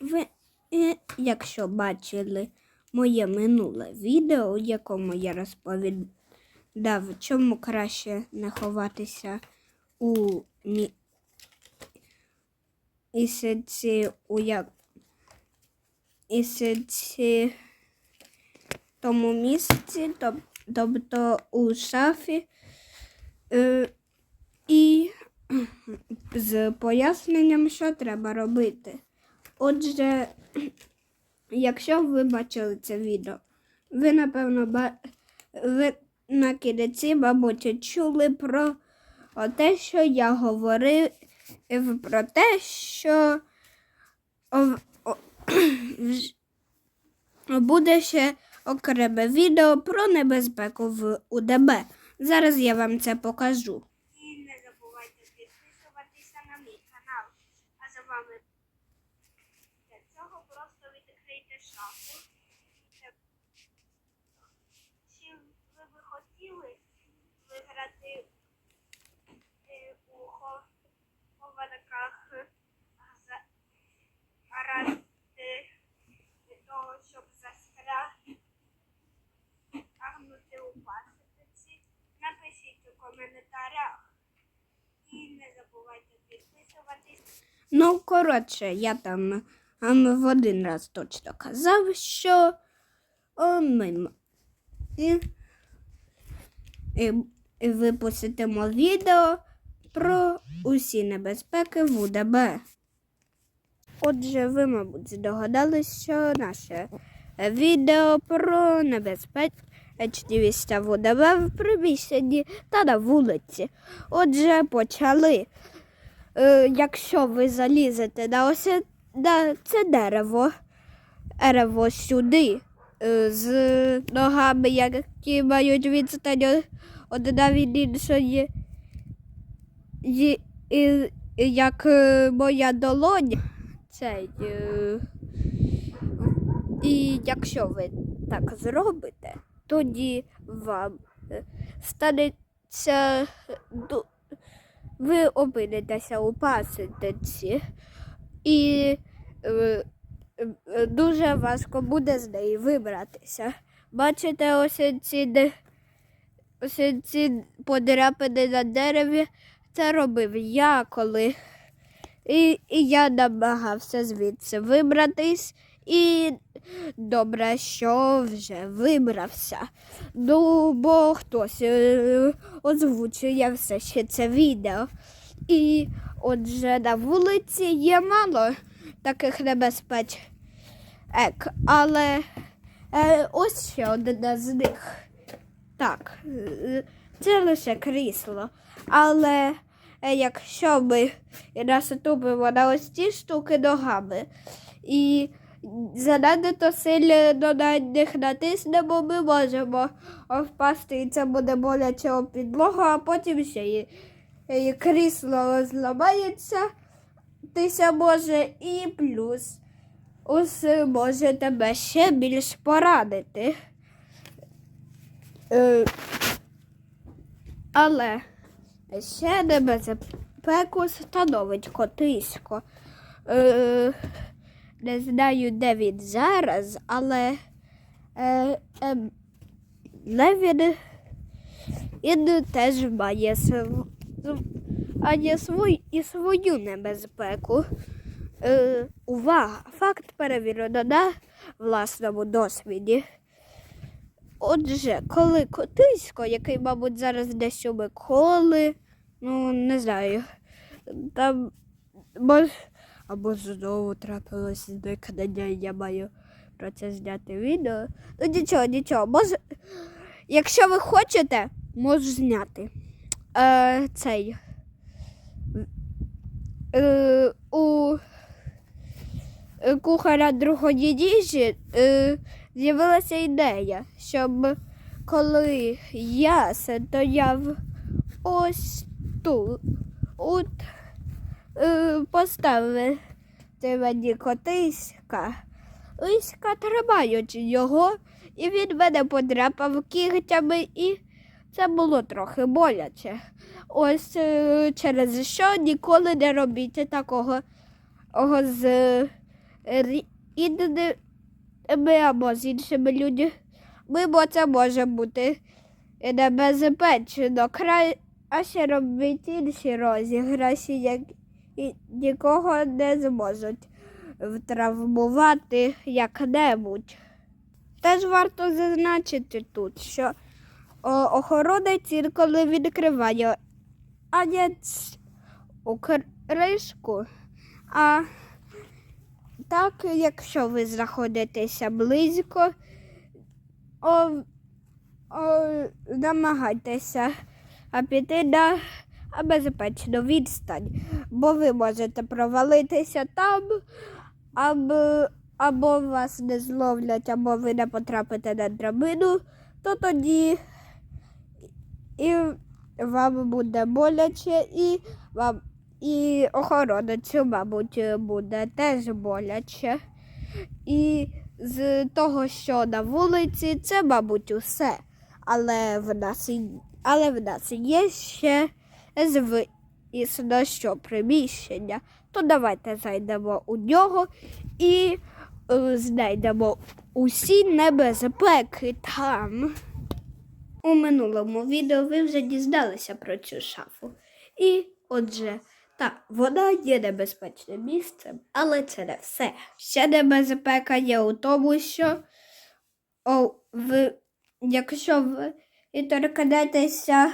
Ви, е, якщо бачили моє минуле відео, в якому я розповідав, чому краще не ховатися у мі... і сидці у як... і сидці тому місці, тоб- тобто у шафі, е, і з поясненням, що треба робити. Отже, якщо ви бачили це відео, ви, напевно, ба... ви на кінці, мабуть, чули про те, що я говорив про те, що буде ще окреме відео про небезпеку в УДБ. Зараз я вам це покажу. І не забувайте підписуватися на мій канал. А за вами для цього просто відкрийте шафу. Чи ви би хотіли виграти е, у хо- хованках за- ради того, щоб застрягнути у пасиці? Напишіть у коментарях. І не забувайте підписуватись. Ну, коротше, я там ем, в один раз точно казав, що о, ми і, і, і випустимо відео про усі небезпеки в УДБ. Отже, ви, мабуть, здогадались, що наше відео про небезпечність в УДБ в приміщенні та на вулиці. Отже, почали. Е, якщо ви залізете на ось на це дерево, дерево сюди е, з ногами, які мають відстань одна від іншої, і, як е, моя долоня, цей. Е, і якщо ви так зробите, тоді вам е, станеться ви опинитеся у паситці і дуже важко буде з неї вибратися. Бачите, ось ці, ось ці подряпини на дереві. Це робив я коли. І, і я намагався звідси вибратись. І добре, що вже вибрався. Ну, бо хтось е, озвучує все ще це відео. І отже на вулиці є мало таких небезпеч. Ек, але е, ось ще одне з них. Так, е, це лише крісло. Але е, якщо ми наступимо на ось ці штуки ногами і занадто сильно на них натиснемо, ми можемо впасти, і це буде боляче об підлогу, а потім ще і, і крісло зламається, тися може, і плюс ось може тебе ще більш порадити. Е, але ще небезпеку становить котисько. Е, не знаю, де він зараз, але е, е, не він, теж має св, а свой, і свою небезпеку. Е, увага! Факт перевірено на власному досвіді. Отже, коли котисько, який, мабуть, зараз десь у Миколи, ну, не знаю, там мож, або знову трапилось зникнення, я маю про це зняти відео. Ну нічого, нічого. Може, якщо ви хочете, можу зняти. Е, цей. Е, у кухаря другої їжі е, з'явилася ідея, щоб коли я стояв ось тут, от е, поставити мені котиська, лиська тримаючи його, і він мене подряпав кігтями, і це було трохи боляче. Ось е, через що ніколи не робіть такого ого, з рідними або з іншими людьми, бо це може бути небезпечно. Краще робити інші розіграші, які нікого не зможуть втравмувати як-небудь. Теж варто зазначити тут, що охоронець інколи відкриває анець у кришку, а так, якщо ви знаходитеся близько, о, о, намагайтеся піти на безпечну відстань, бо ви можете провалитися там, або, або вас не зловлять, або ви не потрапите на драбину, то тоді і вам буде боляче, і вам і охоронцю, мабуть, буде теж боляче. І з того, що на вулиці, це, мабуть, усе. Але в нас, але в нас є ще звісно, що приміщення. То давайте зайдемо у нього і е, знайдемо усі небезпеки там. У минулому відео ви вже дізналися про цю шафу. І отже, так, вона є небезпечним місцем, але це не все. Ще небезпека є у тому, що о, ви, якщо ви торкнетеся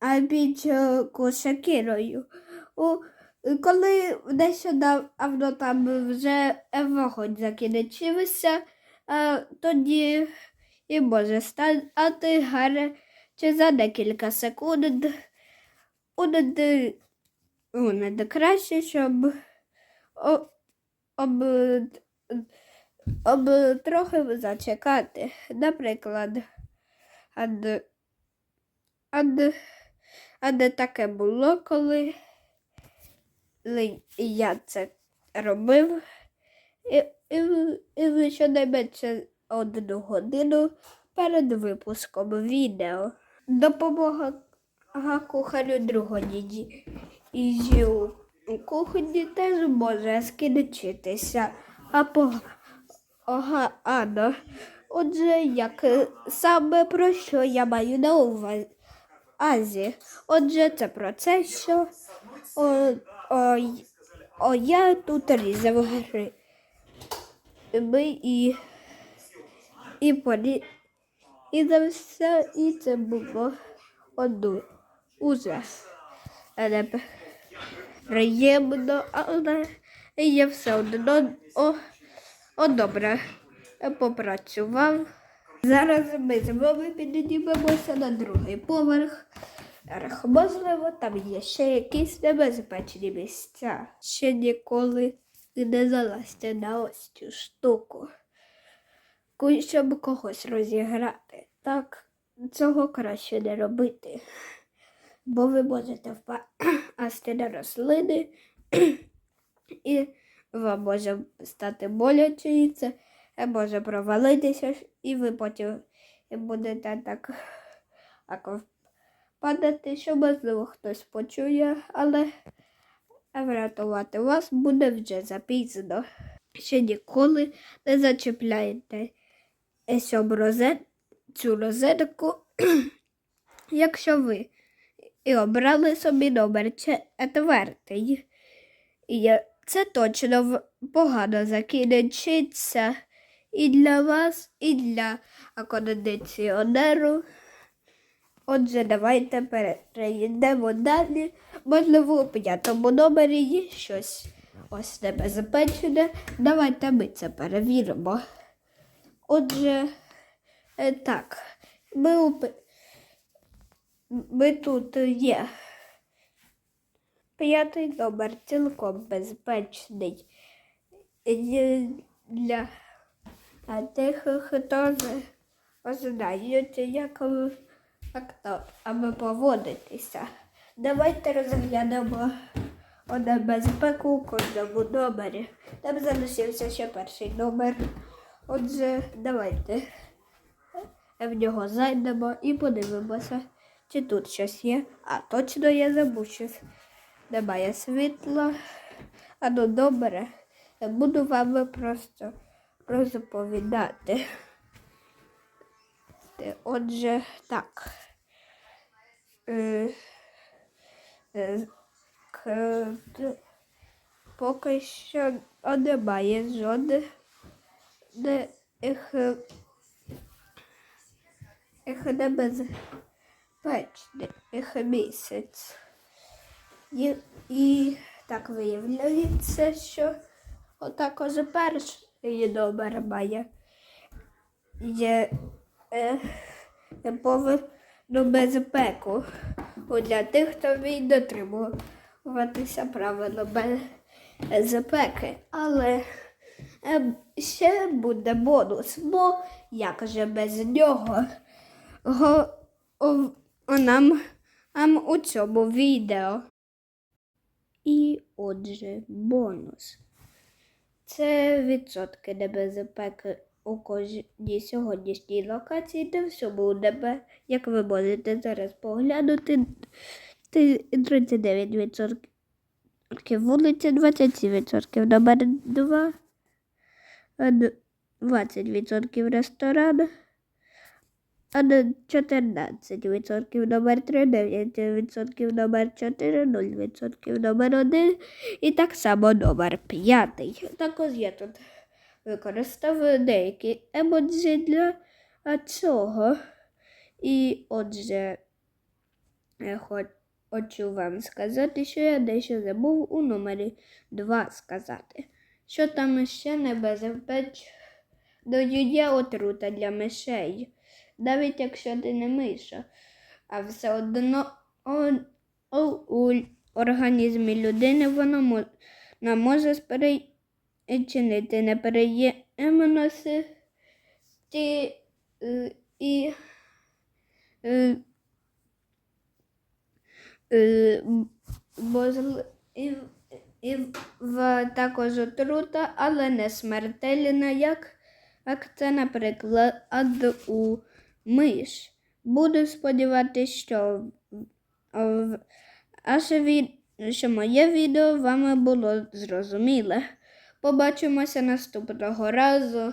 абічку шакірою, у, коли нещодавно там вже вогонь закінчився, тоді і може стати гаряче за декілька секунд. Буде краще, щоб о- об, об трохи зачекати. Наприклад, ад, ад, ад таке було, коли я це робив. І, і, і щонайменше одну годину перед випуском відео. Допомога га кухарю другої і у у кухні теж може скінчитися. А погано. Отже, як саме про що я маю на увазі. Отже, це про це, що о, о, о, я тут різав гри. Ми і, і полі. І все, і це було одну ужас. Але приємно, але я все одно о, о, добре попрацював. Зараз ми з вами піднімемося на другий поверх. Можливо, там є ще якісь небезпечні місця. Ще ніколи не залазьте на ось цю штуку. Щоб когось розіграти. Так, цього краще не робити. Бо ви можете впасти на рослини і вам може стати боляче, і це може провалитися, і ви потім будете так, падати, що можливо хтось почує, але врятувати вас буде вже запізно. Ще ніколи не зачіпляєте цю розетку, якщо ви і обрали собі номер четвертий. І це точно погано закінчиться і для вас, і для кондиціонеру. Отже, давайте перейдемо далі. Можливо, у п'ятому номері є щось ось небезпечне. Давайте ми це перевіримо. Отже, е, так, ми, у ми тут є. П'ятий номер цілком безпечний Є для тих, хто знають, як, то, аби поводитися. Давайте розглянемо о небезпеку у кожному номері. Там залишився ще перший номер. Отже, давайте в нього зайдемо і подивимося, чи тут щось є. А точно я забув щось. Немає світла. А ну добре. буду вам просто розповідати. Отже, так. Е, е, Поки що немає жодних їх, їх небезпечних місяць. І, і так виявляється, що отакож перший номер має є е, повну безпеку для тих, хто вміє дотримуватися правил безпеки. Але е, ще буде бонус, бо як же без нього го, о, нам, нам у цьому відео. І отже, бонус. Це відсотки небезпеки у кожній сьогоднішній локації, де все буде, як ви можете зараз поглянути. 39%. Вулиця 27%, номер 2, 20% ресторан, а д- 14% номер 3, 9% номер 4, 0% номер 1 і так само номер 5. Також я тут використав деякі емоджі для цього. І отже, я хочу вам сказати, що я дещо забув у номері 2 сказати. Що там ще небезпечно є отрута для мишей. Навіть якщо ти не миша, а все одно у організмі людини воно може спричинити неприємності е, і е, е, і, і в також отрута, але не смертельна, як, як це, наприклад, у миш. Буду сподіватися, що, в- аж від, що моє відео вам було зрозуміле. Побачимося наступного разу.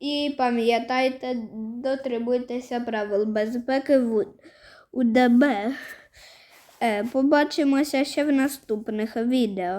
І пам'ятайте, дотримуйтеся правил безпеки в УДБ. Е, Побачимося ще в наступних відео.